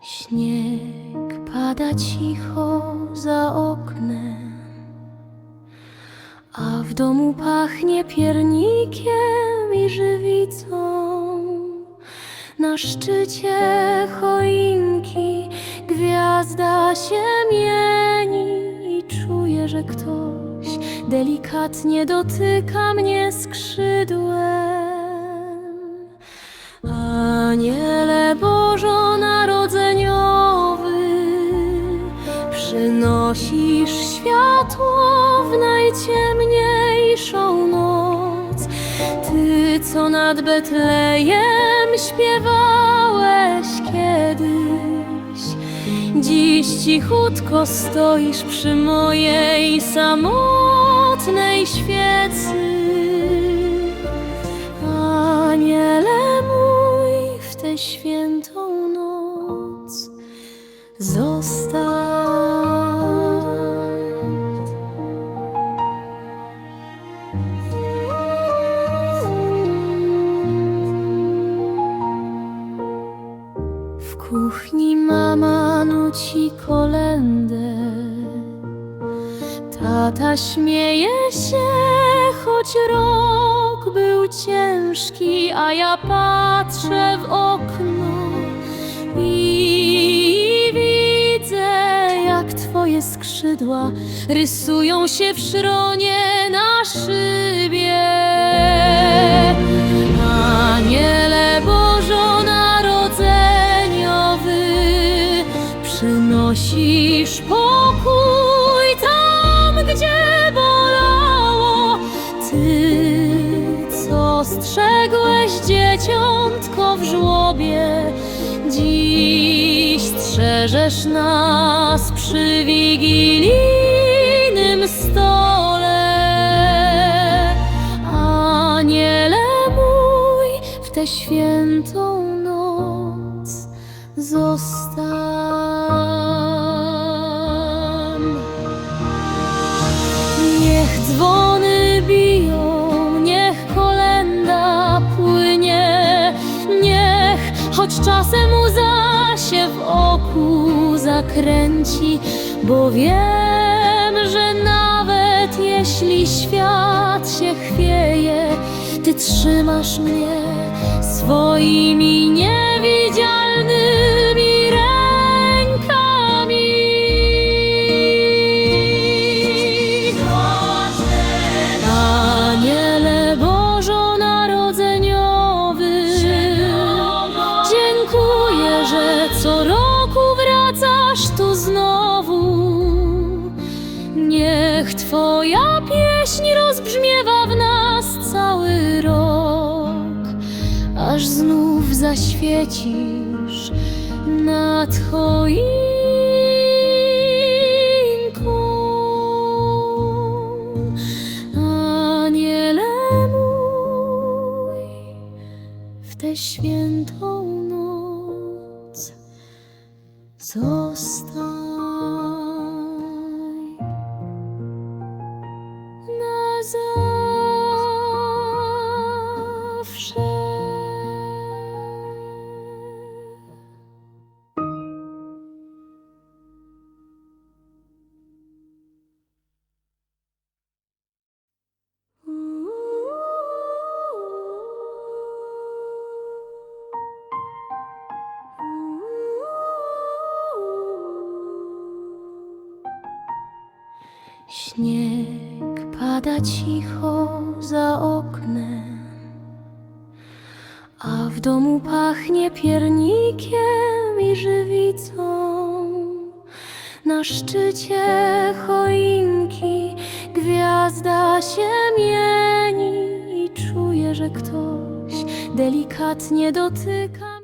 Śnieg pada cicho za oknem, a w domu pachnie piernikiem i żywicą. Na szczycie choinki gwiazda się mieni i czuję, że ktoś delikatnie dotyka mnie skrzydłem. Aniele Bożonarodzeniowy, przynosisz światło w najciemniejszą noc. Ty, co nad Betlejem śpiewałeś kiedyś, dziś cichutko stoisz przy mojej samotnej świecy. Aniele mój, w tę świętą kuchni mama nuci kolendę. Tata śmieje się, choć rok był ciężki, a ja patrzę w okno i widzę, jak twoje skrzydła rysują się w szronie na szybie. Przynosisz pokój tam, gdzie bolało. Ty, co strzegłeś dzieciątko w żłobie, dziś strzeżesz nas przy wigilijnym stole. Aniele mój, w tę świętą noc zostań. Czasem łza się w oku zakręci, bo wiem, że nawet jeśli świat się chwieje, ty trzymasz mnie swoimi Twoja pieśń rozbrzmiewa w nas cały rok, aż znów zaświecisz nad choinką. Aniele mój, w tę świętą noc zostań Śnieg pada cicho za oknem, a w domu pachnie piernikiem i żywicą. Na szczycie choinki gwiazda się mieni i czuję, że ktoś delikatnie dotyka